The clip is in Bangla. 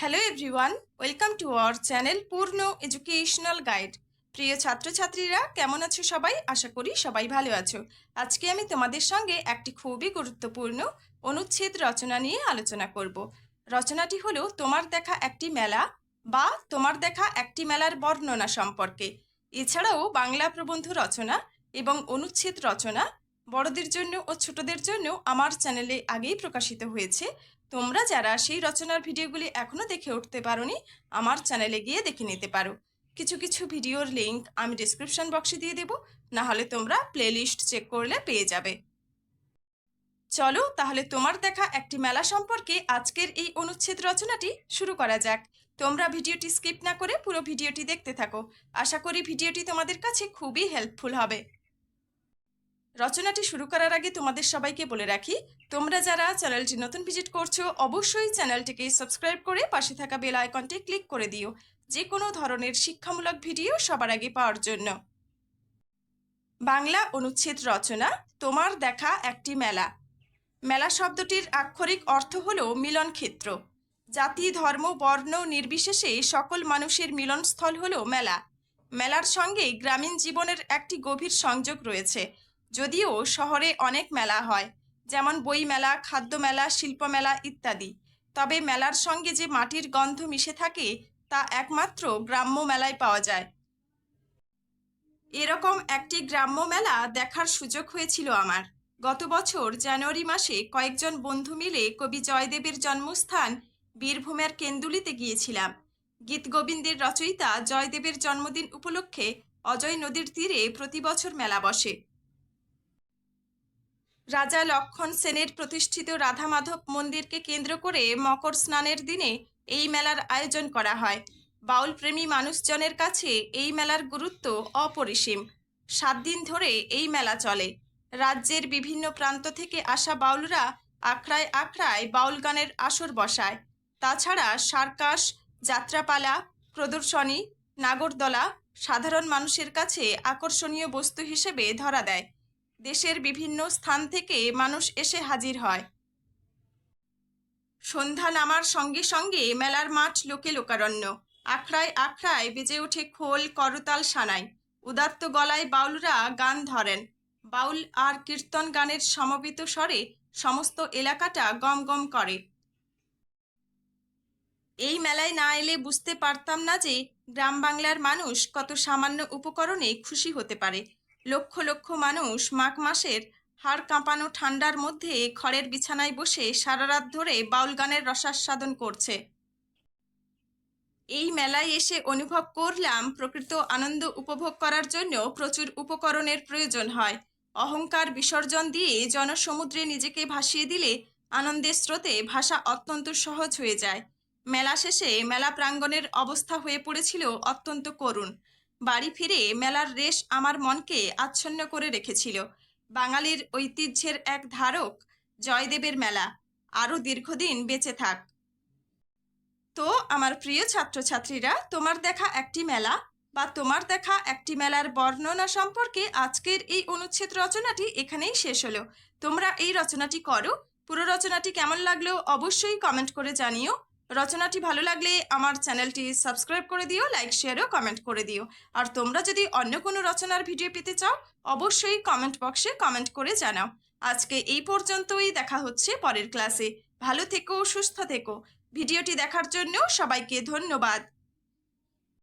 Hello everyone welcome to our channel Purna educational guide প্রিয় ছাত্রছাত্রীরা, কেমন আছো সবাই? আশা করি সবাই ভালো আছো। আজকে আমি তোমাদের সঙ্গে একটি খুবই গুরুত্বপূর্ণ অনুচ্ছেদ রচনা নিয়ে আলোচনা করব। রচনাটি হলো, তোমার দেখা একটি মেলা বা তোমার দেখা একটি মেলার বর্ণনা সম্পর্কে। এছাড়াও বাংলা প্রবন্ধ রচনা এবং অনুচ্ছেদ রচনা বড়দের জন্য ও ছোটদের জন্য আমার চ্যানেলে আগেই প্রকাশিত হয়েছে। তোমরা যারা সেই রচনার ভিডিওগুলি এখনও দেখে উঠতে পারোনি, আমার চ্যানেলে গিয়ে দেখে নিতে পারো। কিছু কিছু ভিডিওর লিঙ্ক আমি ডিসক্রিপশন বক্সে দিয়ে দেবো, না হলে তোমরা প্লেলিস্ট চেক করলে পেয়ে যাবে। চলো তাহলে তোমার দেখা একটি মেলা সম্পর্কে আজকের এই অনুচ্ছেদ রচনাটি শুরু করা যাক। তোমরা ভিডিওটি স্কিপ না করে পুরো ভিডিওটি দেখতে থাকো। আশা করি ভিডিওটি তোমাদের কাছে খুবই হেল্পফুল হবে। রচনাটি শুরু করার আগে তোমাদের সবাইকে বলে রাখি, তোমরা যারা চ্যানেলটি নতুন ভিজিট করছ, অবশ্যই চ্যানেলটিকে সাবস্ক্রাইব করে পাশে থাকা বেল আইকনটি ক্লিক করে দিও। যে কোনো ধরনের শিক্ষামূলক ভিডিও সবার আগে পাওয়ার জন্য। বাংলা অনুচ্ছেদ রচনা, তোমার দেখা একটি মেলা। মেলা শব্দটির আক্ষরিক অর্থ হল মিলন ক্ষেত্র জাতি, ধর্ম, বর্ণ নির্বিশেষে সকল মানুষের মিলনস্থল হল মেলা। মেলার সঙ্গে গ্রামীণ জীবনের একটি গভীর সংযোগ রয়েছে। যদিও শহরে অনেক মেলা হয়, যেমন বই মেলা খাদ্য মেলা শিল্প মেলা ইত্যাদি। তবে মেলার সঙ্গে যে মাটির গন্ধ মিশে থাকে, তা একমাত্র গ্রাম্য মেলায় পাওয়া যায়। এরকম একটি গ্রাম্য মেলা দেখার সুযোগ হয়েছিল আমার। গত বছর জানুয়ারি মাসে কয়েকজন বন্ধু মিলে কবি জয়দেবের জন্মস্থান বীরভূমের কেন্দুলিতে গিয়েছিলাম। গীত গোবিন্দের রচয়িতা জয়দেবের জন্মদিন উপলক্ষে অজয় নদীর তীরে প্রতি বছর মেলা বসে। রাজা লক্ষণ সেনের প্রতিষ্ঠিত রাধা মাধব মন্দিরকে কেন্দ্র করে মকর স্নানের দিনে এই মেলার আয়োজন করা হয়। বাউল প্রেমী মানুষজনের কাছে এই মেলার গুরুত্ব অপরিসীম। সাত দিন ধরে এই মেলা চলে। রাজ্যের বিভিন্ন প্রান্ত থেকে আসা বাউলরা আখড়ায় আখড়ায় বাউল গানের আসর বসায়। তাছাড়া সার্কাস, যাত্রাপালা, প্রদর্শনী, নাগরদলা সাধারণ মানুষের কাছে আকর্ষণীয় বস্তু হিসেবে ধরা দেয়। দেশের বিভিন্ন স্থান থেকে মানুষ এসে হাজির হয়। সন্ধ্যা নামার সঙ্গে সঙ্গে মেলার মাঠ লোকে লোকারণ্য। আখড়ায় আখড়ায় বেজে ওঠে খোল, করতাল সানাই। উদাত্ত গলায় বাউলরা গান ধরেন। বাউল আর কীর্তন গানের সমবেত স্বরে সমস্ত এলাকাটা গম গম করে। এই মেলায় না এলে বুঝতে পারতাম না যে গ্রাম বাংলার মানুষ কত সামান্য উপকরণে খুশি হতে পারে। লক্ষ লক্ষ মানুষ মাঘ মাসের হাড় কাঁপানো ঠান্ডার মধ্যে খড়ের বিছানায় বসে সারা রাত ধরে বাউল গানের রসাস্বাদন করছে। এই মেলায় এসে অনুভব করলাম প্রকৃত আনন্দ উপভোগ করার জন্য প্রচুর উপকরণের প্রয়োজন হয়। অহংকার, বিসর্জন দিয়ে জনসমুদ্রে নিজেকে ভাসিয়ে দিলে আনন্দের স্রোতে ভাষা অত্যন্ত সহজ হয়ে যায়। মেলা শেষে মেলা প্রাঙ্গণের অবস্থা হয়ে পড়েছিল অত্যন্ত করুণ। বাড়ি ফিরে মেলার রেশ আমার মনকে আচ্ছন্ন করে রেখেছিল। বাঙালির ঐতিহ্যের এক ধারক, জয়দেবের মেলা। আরও দীর্ঘদিন বেঁচে থাক। তো, আমার প্রিয় ছাত্রছাত্রীরা, তোমার দেখা একটি মেলা বা তোমার দেখা একটি মেলার বর্ণনা সম্পর্কে আজকের এই অনুচ্ছেদ রচনাটি এখানেই শেষ হলো। তোমরা এই রচনাটি করো। পুরো রচনাটি কেমন লাগল অবশ্যই কমেন্ট করে জানিও। রচনাটি ভালো লাগলে আমার চ্যানেলটি সাবস্ক্রাইব করে দিও, লাইক শেয়ারও কমেন্ট করে দিও। আর তোমরা যদি অন্য কোনো রচনার ভিডিও পেতে চাও, অবশ্যই কমেন্ট বক্সে কমেন্ট করে জানাও। আজকে এই পর্যন্তই, দেখা হচ্ছে পরের ক্লাসে ভালো থেকো, সুস্থ থেকো। ভিডিওটি দেখার জন্য সবাইকে ধন্যবাদ।